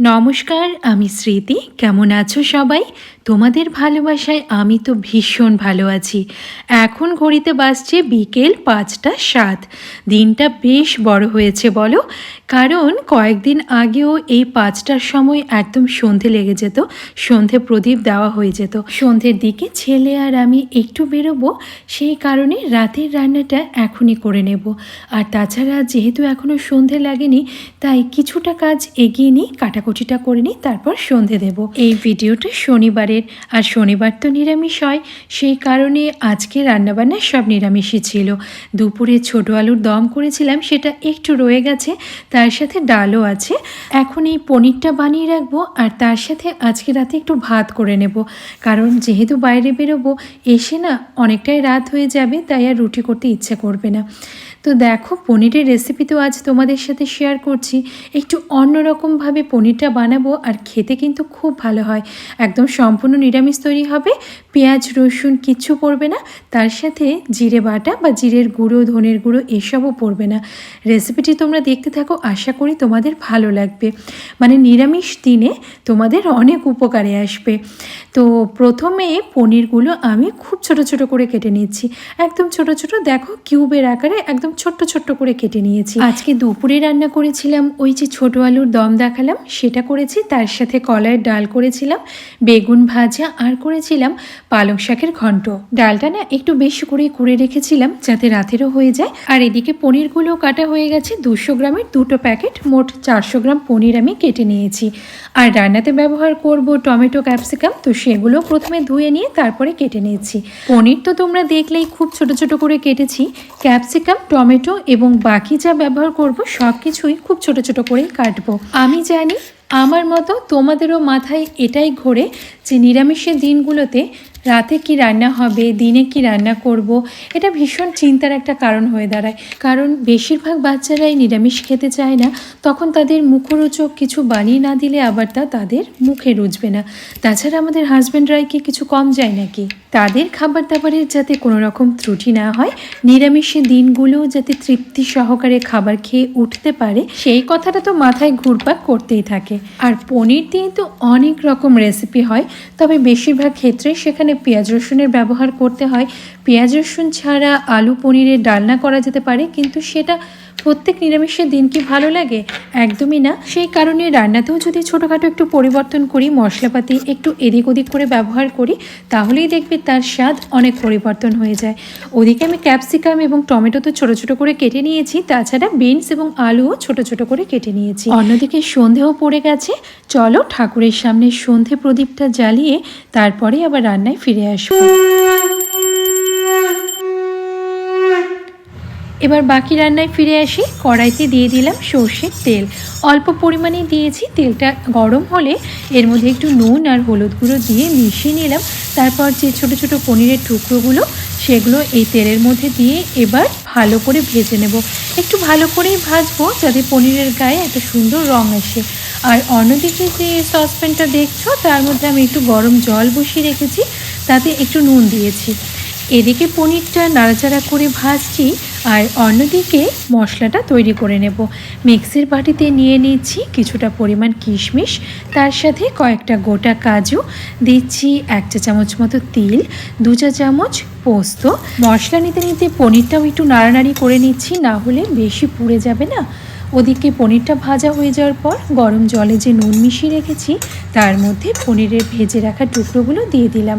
নমস্কার, আমি স্মৃতি। কেমন আছো সবাই? তোমাদের ভালোবাসায় আমি তো ভীষণ ভালো আছি। এখন ঘড়িতে বাজছে বিকেল পাঁচটা সাত। দিনটা বেশ বড় হয়েছে বলো। কারণ কয়েকদিন আগেও এই পাঁচটার সময় একদম সন্ধে লেগে যেত। সন্ধে প্রদীপ দেওয়া হয়ে যেত। সন্ধ্যের দিকে ছেলে আর আমি একটু বেরোবো, সেই কারণে রাতের রান্নাটা এখনই করে নেব। আর তাছাড়া যেহেতু এখনও সন্ধে লাগেনি, তাই কিছুটা কাজ এগিয়ে নিই কাটাকুটিটা করে নিই, তারপর সন্ধে দেব। এই ভিডিওটা শনিবারের, আর শনিবার তো নিরামিষ হয়, সেই কারণে আজকে রান্নাবান্না সব নিরামিষই ছিল। দুপুরে ছোট আলুর দম করেছিলাম, সেটা একটু রয়ে গেছে, তার সাথে ডালও আছে। এখন এই পনিরটা বানিয়ে রাখব, আর তার সাথে আজকে রাতে একটু ভাত করে নেব। কারণ যেহেতু বাইরে বেরোবো, এসে না অনেকটাই রাত হয়ে যাবে, তাই আর রুটি করতে ইচ্ছে করবে না। তো দেখো, পনিরের রেসিপি তো আজ তোমাদের সাথে শেয়ার করছি। একটু অন্যরকমভাবে পনিরটা বানাবো আর খেতে কিন্তু খুব ভালো হয়। একদম সম্পূর্ণ নিরামিষ তৈরি হবে, পেঁয়াজ, রসুন কিচ্ছু পড়বে না, তার সাথে জিরে বাটা বা জিরের গুঁড়ো, ধনের গুঁড়ো এসবও পড়বে না। রেসিপিটি তোমরা দেখতে থাকো, আশা করি তোমাদের ভালো লাগবে। মানে নিরামিষ দিনে তোমাদের অনেক উপকারে আসবে। তো প্রথমে পনিরগুলো আমি খুব ছোট ছোট করে কেটে নিচ্ছি। একদম ছোট ছোট, দেখো কিউবের আকারে একদম ছোট্ট ছোট্ট করে কেটে নিয়েছি। আজকে দুপুরে রান্না করেছিলাম, ওই যে ছোট আলুর দম দেখালাম, সেটা করেছি, তার সাথে কলাইয়ের ডাল করেছিলাম, বেগুন ভাজা, আর করেছিলাম পালং শাকের ঘন্ট। ডালটা না একটু বেশি করে করে রেখেছিলাম যাতে রাতেরও হয়ে যায়। আর এদিকে পনিরগুলো কাটা হয়ে গেছে, দুশো গ্রামের দুটো প্যাকেট, মোট চারশো গ্রাম পনির আমি কেটে নিয়েছি। আর রান্নাতে ব্যবহার করব টমেটো ক্যাপসিকাম, তো সেগুলো প্রথমে ধুয়ে নিয়ে তারপরে কেটে নিয়েছি। পনির তো তোমরা দেখলেই খুব ছোট ছোট করে কেটেছি। ক্যাপসিকাম টমেটো এবং বাকি যা ব্যবহার করব সব কিছুই খুব ছোট ছোট করেই কাটবো। আমি জানি আমার মতো তোমাদেরও মাথায় এটাই ঘোরে যে নিরামিষের দিনগুলোতে রাতে কি রান্না হবে, দিনে কি রান্না করব, এটা ভীষণ চিন্তার একটা কারণ হয়ে দাঁড়ায়। কারণ বেশিরভাগ বাচ্চারাই নিরামিষ খেতে চায় না, তখন তাদের মুখরোচক কিছু বানিয়ে না দিলে আবার তা তাদের মুখে রুজবে না। তাছাড়া আমাদের হাজব্যান্ডরাই কি কিছু কম যায় নাকি? তাদের খাবার দাবারের যাতে কোনো রকম ত্রুটি না হয় নিরামিষের দিনগুলো যাতে তৃপ্তি সহকারে খাবার খেয়ে উঠতে পারে, সেই কথাটা তো মাথায় ঘুরপাক করতেই থাকে। আর পনির দিয়ে তো অনেক রকম রেসিপি হয়, তবে বেশিরভাগ ক্ষেত্রে সেখানে পেঁয়াজ রসুনের ব্যবহার করতে হয়। পেঁয়াজ রসুন ছাড়া আলু পনিরের ডালনা করা যেতে পারে, কিন্তু সেটা প্রত্যেক নিরামিষের দিন কি ভালো লাগে? একদমই না। সেই কারণে রান্নাতেও যদি ছোটোখাটো একটু পরিবর্তন করি, মশলাপাতি একটু এদিক ওদিক করে ব্যবহার করি, তাহলেই দেখবে তার স্বাদ অনেক পরিবর্তন হয়ে যায়। ওদিকে আমি ক্যাপসিকাম এবং টমেটো তো ছোটো ছোটো করে কেটে নিয়েছি, তাছাড়া বিনস এবং আলুও ছোটো ছোটো করে কেটে নিয়েছি। অন্যদিকে সন্ধেও পড়ে গেছে। চলো ঠাকুরের সামনে সন্ধে প্রদীপটা জ্বালিয়ে তারপরে আবার রান্নায় ফিরে আসব। এবার বাকি রান্নায় ফিরে আসি। কড়াইতে দিয়ে দিলাম সর্ষের তেল। অল্প পরিমাণে দিয়েছি, তেলটা গরম হলে এর মধ্যে একটু নুন আর হলুদ গুঁড়ো দিয়ে মিশিয়ে নিলাম। তারপর যে ছোট ছোট পনিরের টুকরোগুলো, সেগুলো এই তেলের মধ্যে দিয়ে এবার ভালো করে ভেজে নেব। একটু ভালো করেই ভাজবো যাতে পনিরের গায়ে একটা সুন্দর রং আসে। আর অন্যদিকে যে সসপ্যানটা দেখছ, তার মধ্যে আমি একটু গরম জল বসিয়ে রেখেছি, তাতে একটু নুন দিয়েছি। এদিকে পনিরটা নাড়াচাড়া করে ভাজছি। আর অন্যদিকে মশলাটা তৈরি করে নেব। মিক্সির বাটিতে নিয়ে নিচ্ছি কিছুটা পরিমাণ কিশমিশ, তার সাথে কয়েকটা গোটা কাজু, দিচ্ছি এক চা চামচ মতো তিল, দু চা চামচ পোস্ত। মশলা নিতে নিতে পনিরটাও একটু নাড়ানাড়ি করে নিচ্ছি, না হলে বেশি পুড়ে যাবে না। ওদিকে পনিরটা ভাজা হয়ে যাওয়ার পর গরম জলে যে নুন মিশিয়ে রেখেছি, তার মধ্যে পনিরের ভেজে রাখা টুকরোগুলো দিয়ে দিলাম।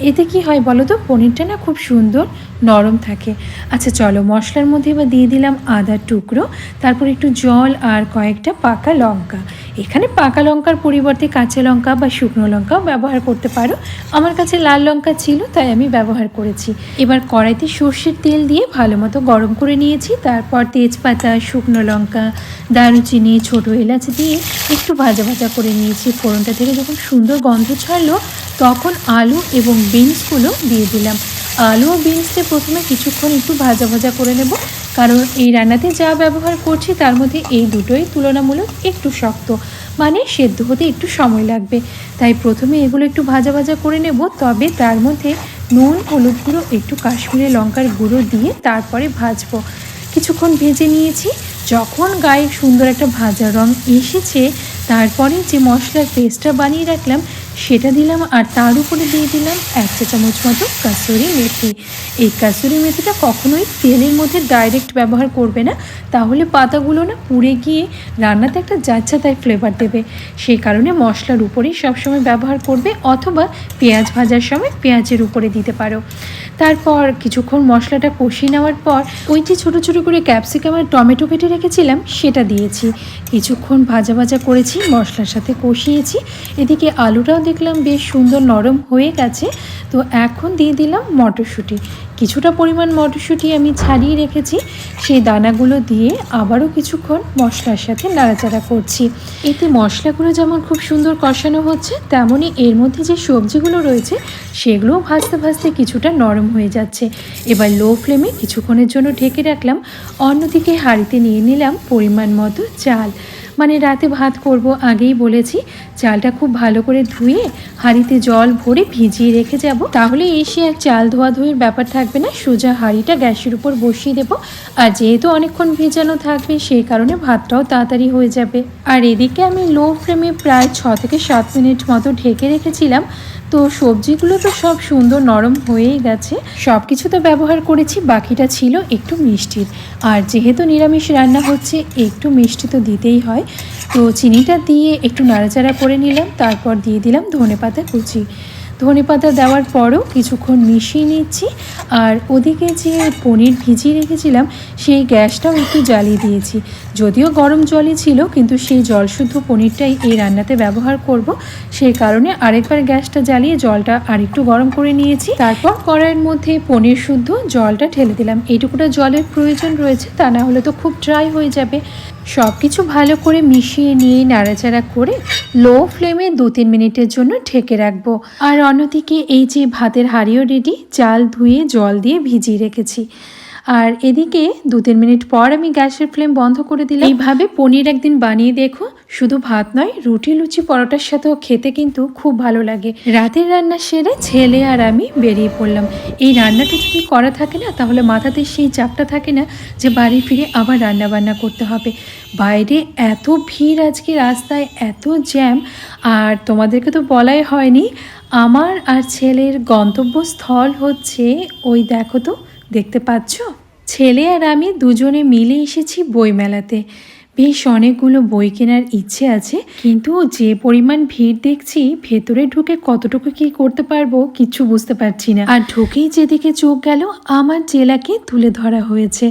এতে কি হয় বলো তো? পনিরটা না খুব সুন্দর, নরম থাকে। আচ্ছা চলো মশলার মধ্যে এবার দিয়ে দিলাম আদার টুকরো, তারপর একটু জল আর কয়েকটা পাকা লঙ্কা। এখানে পাকা লঙ্কার পরিবর্তে কাঁচা লঙ্কা বা শুকনো লঙ্কাও ব্যবহার করতে পারো। আমার কাছে লাল লঙ্কা ছিল, তাই আমি ব্যবহার করেছি। এবার কড়াইতে সর্ষের তেল দিয়ে ভালো মতো গরম করে নিয়েছি। তারপর তেজপাতা, শুকনো লঙ্কা, দারুচিনি, ছোটো এলাচ দিয়ে একটু ভাজা ভাজা করে নিয়েছি। ফোড়নটা থেকে যখন সুন্দর গন্ধ ছাড়লো, তখন আলু এবং বিনসগুলো দিয়ে দিলাম। আলু ও বিনসকে প্রথমে কিছুক্ষণ একটু ভাজা ভাজা করে নেব। কারণ এই রান্নাতে যা ব্যবহার করছি তার মধ্যে এই দুটোই তুলনামূলক একটু শক্ত মানে সেদ্ধ হতে একটু সময় লাগবে। তাই প্রথমে এগুলো একটু ভাজা ভাজা করে নেব, তবে তার মধ্যে নুন, হলুদ গুঁড়ো, একটু কাশ্মীরি লঙ্কার গুঁড়ো দিয়ে তারপরে ভাজবো। কিছুক্ষণ ভেজে নিয়েছি। যখন গায়ে সুন্দর একটা ভাজা রং এসেছে, তারপরে যে মশলার পেস্টটা বানিয়ে রাখলাম সেটা দিলাম আর তার উপরে দিয়ে দিলাম এক চা চামচ মতো কাসুরি মেথি। এই কাসুরি মেথিটা কখনোই তেলের মধ্যে ডাইরেক্ট ব্যবহার করবে না। তাহলে পাতাগুলো না পুড়ে গিয়ে রান্নাতে একটা যাচ্ছা তাই ফ্লেভার দেবে। সেই কারণে মশলার উপরেই সবসময় ব্যবহার করবে অথবা পেঁয়াজ ভাজার সময় পেঁয়াজের উপরে দিতে পারো। তারপর কিছুক্ষণ মশলাটা কষিয়ে নেওয়ার পর ওই যে ছোটো ছোটো করে ক্যাপসিকাম আর টমেটো কেটে রেখেছিলাম সেটা দিয়েছি। কিছুক্ষণ ভাজা ভাজা করেছি, মশলার সাথে কষিয়েছি। এদিকে আলুটাও দেখলাম বেশ সুন্দর নরম হয়ে গেছে। তো এখন দিয়ে দিলাম মটরশুঁটি। কিছুটা পরিমাণ মটরশুঁটি আমি ছাড়িয়ে রেখেছি। সেই দানাগুলো দিয়ে আবারও কিছুক্ষণ মশলার সাথে নাড়াচাড়া করছি। এতে মশলাগুলো যেমন খুব সুন্দর কষানো হচ্ছে, তেমনই এর মধ্যে যে সবজিগুলো রয়েছে, সেগুলোও ভাজতে ভাজতে কিছুটা নরম হয়ে যাচ্ছে। এবার লো ফ্লেমে কিছুক্ষণের জন্য ঢেকে রাখলাম। অন্যদিকে হাঁড়িতে নিয়ে নিলাম পরিমাণ মতো চাল। মানে রাতে ভাত করব আগেই বলেছি। চালটা খুব ভালো করে ধুয়ে হাঁড়িতে জল ভরে ভিজিয়ে রেখে যাব। তাহলে এসে আর চাল ধোয়া ধুয়ের ব্যাপার থাকবে না, সোজা হাঁড়িটা গ্যাসের উপর বসিয়ে দেব। আর যেহেতু অনেকক্ষণ ভেজানো থাকবে, সেই কারণে ভাতটাও তাড়াতাড়ি হয়ে যাবে। আর এদিকে আমি লো ফ্লেমে প্রায় ছ থেকে সাত মিনিট মতো ঢেকে রেখেছিলাম। তো সবজিগুলো তো সব সুন্দর নরম হয়েই গেছে। সব কিছু তো ব্যবহার করেছি, বাকিটা ছিল একটু মিষ্টির। আর যেহেতু নিরামিষ রান্না হচ্ছে, একটু মিষ্টি তো দিতেই হয়। তো চিনিটা দিয়ে একটু নাড়াচাড়া করে নিলাম, তারপর দিয়ে দিলাম ধনে পাতা কুচি। ধনে পাতা দেওয়ার পরও কিছুক্ষণ মিশিয়ে নিচ্ছি। আর ওদিকে যে পনির ভিজিয়ে রেখেছিলাম, সেই গ্যাসটাও একটু জ্বালিয়ে দিয়েছি। যদিও গরম জলই ছিল, কিন্তু সেই জল শুদ্ধ পনিরটাই এই রান্নাতে ব্যবহার করব। সেই কারণে আরেকবার গ্যাসটা জ্বালিয়ে জলটা আরেকটু গরম করে নিয়েছি। তারপর কড়াইয়ের মধ্যে পনির শুদ্ধ জলটা ঢেলে দিলাম। এইটুকুটা জলের প্রয়োজন রয়েছে, তা না হলে তো খুব ড্রাই হয়ে যাবে। সব কিছু ভালো করে মিশিয়ে নিয়ে নাড়াচাড়া করে লো ফ্লেমে দু তিন মিনিটের জন্য ঢেকে রাখব। আর অন্যদিকে এই যে ভাতের হাড়িও রেডি চাল ধুয়ে জল দিয়ে ভিজিয়ে রেখেছি। আর এদিকে দু তিন মিনিট পর আমি গ্যাসের ফ্লেম বন্ধ করে দিলাম। এইভাবে পনির একদিন বানিয়ে দেখো, শুধু ভাত নয়, রুটি, লুচি, পরোটার সাথেও খেতে কিন্তু খুব ভালো লাগে। রাতের রান্না সেরে ছেলে আর আমি বেরিয়ে পড়লাম। এই রান্নাটা যদি করা থাকে না, তাহলে মাথাতে সেই চাপটা থাকে না যে বাড়ি ফিরে আবার রান্না বান্না করতে হবে। বাইরে এত ভিড় আজকে রাস্তায়, এত জ্যাম, আর তোমাদেরকে তো বলাই হয়নি, আমার আর ছেলের গন্তব্যস্থল হচ্ছে ওই দেখো তো দেখতে পাচ্ছ? ছেলে আর আমি দুজনে মিলে এসেছি বইমেলাতে। বেশ অনেকগুলো বই কেনার ইচ্ছে আছে, কিন্তু যে পরিমাণ ভিড় দেখছি, ভেতরে ঢুকে কতটুকু কি করতে পারব কিছু বুঝতে পারছি না। আর ঢুকেই যেদিকে চোখ গেল, আমার জেলাকে তুলে ধরা হয়েছে।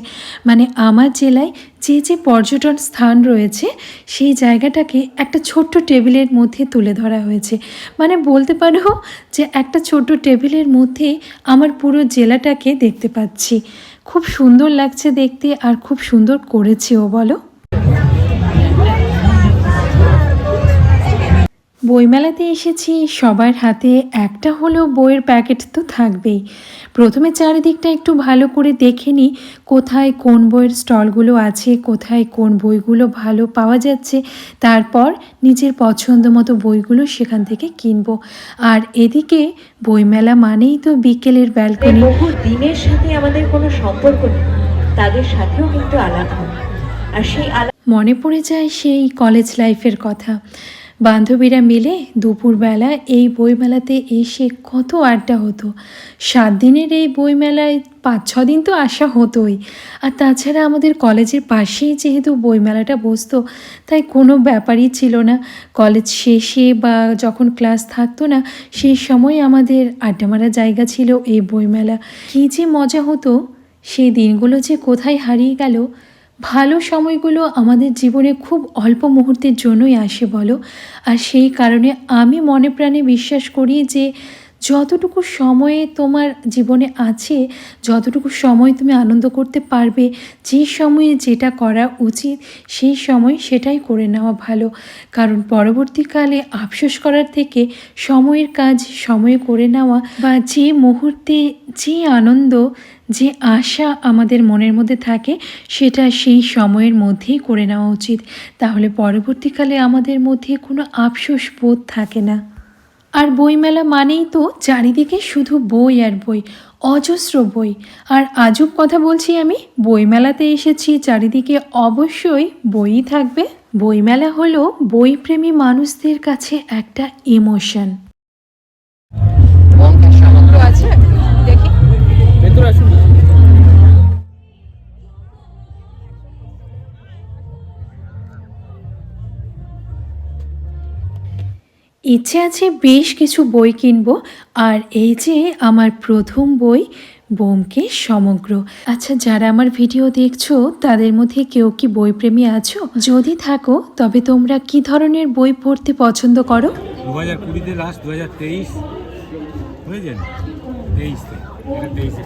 মানে আমার জেলায় যে যে পর্যটন স্থান রয়েছে, সেই জায়গাটাকে একটা ছোট্ট টেবিলের মধ্যে তুলে ধরা হয়েছে। মানে বলতে পারো যে একটা ছোট্ট টেবিলের মধ্যে আমার পুরো জেলাটাকে দেখতে পাচ্ছি। খুব সুন্দর লাগছে দেখতে আর খুব সুন্দর করেছেও বলো। বইমেলাতে এসেছি সবার হাতে একটা হলেও বইয়ের প্যাকেট তো থাকবেই। প্রথমে চারিদিকটা একটু ভালো করে দেখে নিই কোথায় কোন বইয়ের স্টলগুলো আছে কোথায় কোন বইগুলো ভালো পাওয়া যাচ্ছে তারপর নিজের পছন্দ মতো বইগুলো সেখান থেকে কিনবো। আর এদিকে বইমেলা মানেই তো বিকেলের ব্যালকনি বহু দিনের সাথে আমাদের কোনো সম্পর্ক নেই তাদের সাথেও কিন্তু আলাদা আর সেই আলাপ মনে পড়ে যায় সেই কলেজ লাইফের কথা। বান্ধবীরা মিলে দুপুরবেলা এই বইমেলাতে এসে কত আড্ডা হতো। সাত দিনের এই বইমেলায় পাঁচ, ছ দিন তো আসা হতোই। আর তাছাড়া আমাদের কলেজের পাশেই যেহেতু বইমেলাটা বসতো, তাই কোনো ব্যাপারই ছিল না। কলেজ শেষে বা যখন ক্লাস থাকতো না সেই সময় আমাদের আড্ডা মারা জায়গা ছিল এই বইমেলা। কী যে মজা হতো, সেই দিনগুলো যে কোথায় হারিয়ে গেল ভালো সময়গুলো আমাদের জীবনে খুব অল্প মুহূর্তের জন্যই আসে বলো। আর সেই কারণে আমি মনে প্রাণে বিশ্বাস করি যে যতটুকু সময়ে তোমার জীবনে আছে, যতটুকু সময় তুমি আনন্দ করতে পারবে, যে সময়ে যেটা করা উচিত, সেই সময় সেটাই করে নেওয়া ভালো। কারণ পরবর্তীকালে আফসোস করার থেকে সময়ের কাজ সময়ে করে নেওয়া বা যে মুহূর্তে যে আনন্দ, যে আশা আমাদের মনের মধ্যে থাকে, সেটা সেই সময়ের মধ্যেই করে নেওয়া উচিত। তাহলে পরবর্তীকালে আমাদের মধ্যে কোনো আফসোস বোধ থাকে না। আর বইমেলা মানেই তো চারিদিকে শুধু বই আর বই, অজস্র বই। আর আজব কথা বলছি আমি, বইমেলাতে এসেছি চারিদিকে অবশ্যই বইই থাকবে। বইমেলা হলো বইপ্রেমী মানুষদের কাছে একটা ইমোশন ইচ্ছে আছে বেশ কিছু বই কিনবো আর এই যে আমার প্রথম বই বোমকেশ সমগ্র। আচ্ছা যারা আমার ভিডিও দেখছ তাদের মধ্যে কেউ কি বইপ্রেমী আছো? যদি থাকো তবে তোমরা কি ধরনের বই পড়তে পছন্দ করো? দু হাজার কুড়িতে লাস্ট দু হাজার তেইশ। বুঝেছেন? তেইশে। এটা তেইশে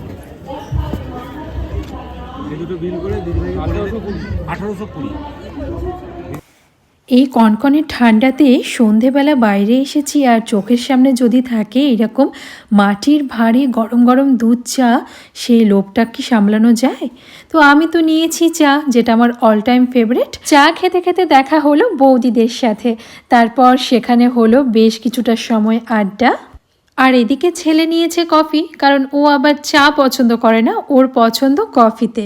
এই দুটো বিল করে দিদিভাই আঠারোশো কুড়ি। এই কনকনে ঠান্ডাতে সন্ধেবেলা বাইরে এসেছি আর চোখের সামনে যদি থাকে এরকম মাটির ভারে গরম গরম দুধ চা, সেই লোভটা কি সামলানো যায়? তো আমি তো নিয়েছি চা, যেটা আমার অল টাইম ফেভারিট চা খেতে খেতে দেখা হলো বৌদিদের সাথে। তারপর সেখানে হলো বেশ কিছুটা সময় আড্ডা। আর এদিকে ছেলে নিয়েছে কফি, কারণ ও আবার চা পছন্দ করে না, ওর পছন্দ কফিতে।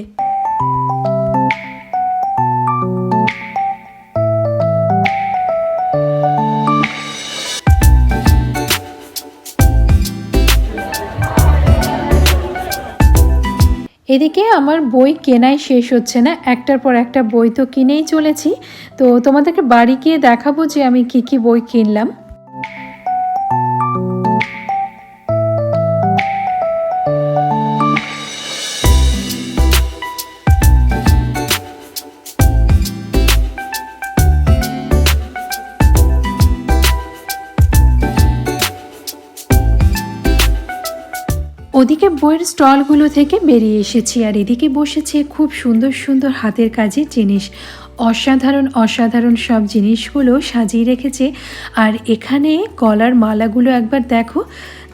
এদিকে আমার বই কেনাই শেষ হচ্ছে না। একটার পর একটা বই তো কিনেই চলেছি। তো তোমাদেরকে বাড়ি গিয়ে দেখাবো যে আমি কি কি বই কিনলাম। ওদিকে বইয়ের স্টলগুলো থেকে বেরিয়ে এসেছি আর এদিকে বসেছে খুব সুন্দর সুন্দর হাতের কাজের জিনিস। অসাধারণ অসাধারণ সব জিনিসগুলো সাজিয়ে রেখেছে। আর এখানে গলার মালাগুলো একবার দেখো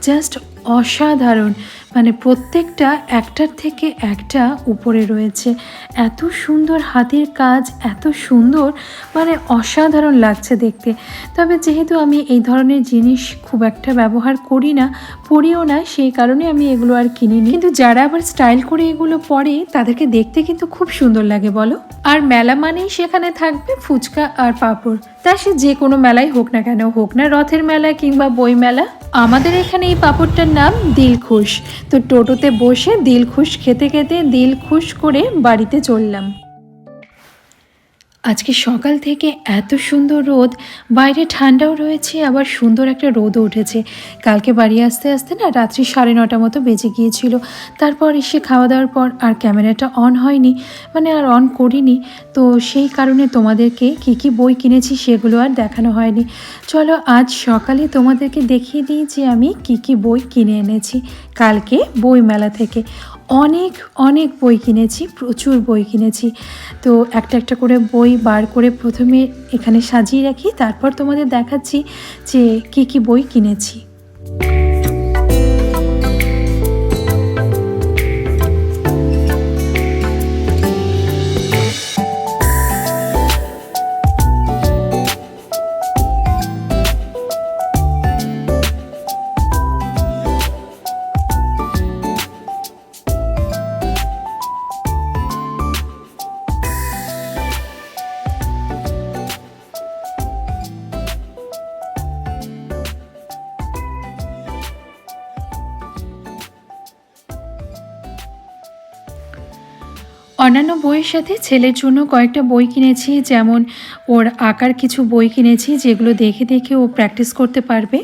জাস্ট অসাধারণ। মানে প্রত্যেকটা একটার থেকে একটা উপরে রয়েছে। এত সুন্দর হাতের কাজ, এত সুন্দর মানে অসাধারণ লাগছে দেখতে। তবে যেহেতু আমি এই ধরনের জিনিস খুব একটা ব্যবহার করি না, পরিও না, সেই কারণে আমি এগুলো আর কিনিনি। কিন্তু যারা আবার স্টাইল করে এগুলো পরে, তাদেরকে দেখতে কিন্তু খুব সুন্দর লাগে, বলো। আর মেলা মানেই সেখানে থাকবে ফুচকা আর পাঁপড়। তা সে যে কোনো মেলাই হোক না কেন, হোক না রথের মেলা কিংবা বই মেলা আমাদের এখানে এই পাঁপড়টার নাম দিলখুশ। তো টোটোতে বসে দিল খুশ খেতে খেতে দিল খুশ করে বাড়িতে চললাম। আজকে সকাল থেকে এত সুন্দর রোদ, বাইরে ঠান্ডাও রয়েছে, আবার সুন্দর একটা রোদও উঠেছে। কালকে বাড়ি আসতে আসতে না রাত্রি সাড়ে নটা মতো বেজে গিয়েছিল। তারপর এসে খাওয়া দাওয়ার পর আর ক্যামেরাটা অন হয়নি মানে আর অন করিনি। তো সেই কারণে তোমাদেরকে কী কী বই কিনেছি সেগুলো আর দেখানো হয়নি। চলো আজ সকালে তোমাদেরকে দেখিয়ে দিই যে আমি কী কী বই কিনে এনেছি কালকে বই মেলা থেকে। অনেক অনেক বই কিনেছি, প্রচুর বই কিনেছি। তো একটা একটা করে বই বার করে প্রথমে এখানে সাজিয়ে রাখি, তারপর তোমাদের দেখাচ্ছি যে কী কী বই কিনেছি। অন্যান্য বইয়ের সাথে ছেলের জন্য কয়েকটা বই কিনেছি, যেমন ওর আঁকার কিছু বই কিনেছি, যেগুলো দেখে দেখে ও প্র্যাকটিস করতে পারবে।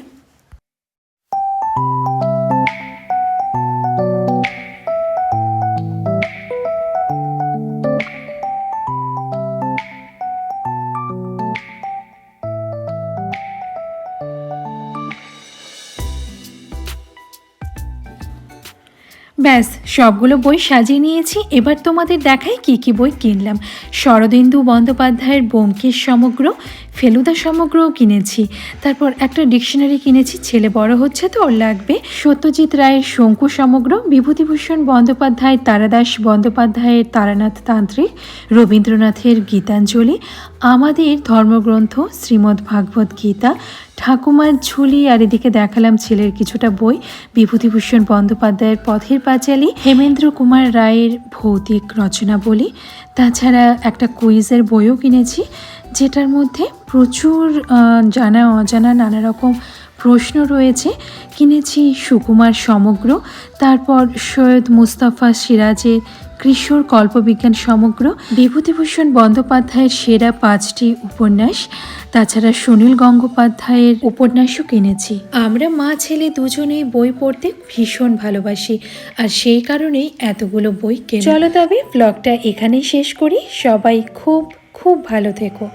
সবগুলো বই সাজিয়ে নিয়েছি। এবার তোমাদের দেখাই কি কি বই কিনলাম। শরদেন্দু বন্দ্যোপাধ্যায়ের বোমকেশ সমগ্র ফেলুদা সমগ্রও কিনেছি। তারপর একটা ডিকশনারি কিনেছি, ছেলে বড় হচ্ছে তো ওর লাগবে। সত্যজিৎ রায়ের শঙ্কু সমগ্র, বিভূতিভূষণ বন্দ্যোপাধ্যায় তারাদাস বন্দ্যোপাধ্যায়ের তারানাথ তান্ত্রিক, রবীন্দ্রনাথের গীতাঞ্জলি, আমাদের ধর্মগ্রন্থ শ্রীমদ্ ভাগবত গীতা, ঠাকুমার ঝুলি, আর এদিকে দেখালাম ছেলের কিছুটা বই, বিভূতিভূষণ বন্দ্যোপাধ্যায়ের পথের পাঁচালী, হেমেন্দ্র কুমার রায়ের ভৌতিক রচনা বলি তাছাড়া একটা কুইজের বইও কিনেছি যেটার মধ্যে প্রচুর জানা অজানা নানা রকম প্রশ্ন রয়েছে। কিনেছি সুকুমার সমগ্র, তারপর সৈয়দ মুস্তাফা সিরাজের কিশোর কল্পবিজ্ঞান সমগ্র, বিভূতিভূষণ বন্দ্যোপাধ্যায়ের সেরা পাঁচটি উপন্যাস, তাছাড়া সুনীল গঙ্গোপাধ্যায়ের উপন্যাসও কিনেছি। আমরা মা ছেলে দুজনেই বই পড়তে ভীষণ ভালোবাসি, আর সেই কারণেই এতগুলো বই কেনা। চলো তবে ব্লগটা এখানেই শেষ করি। সবাই খুব খুব ভালো থেকো।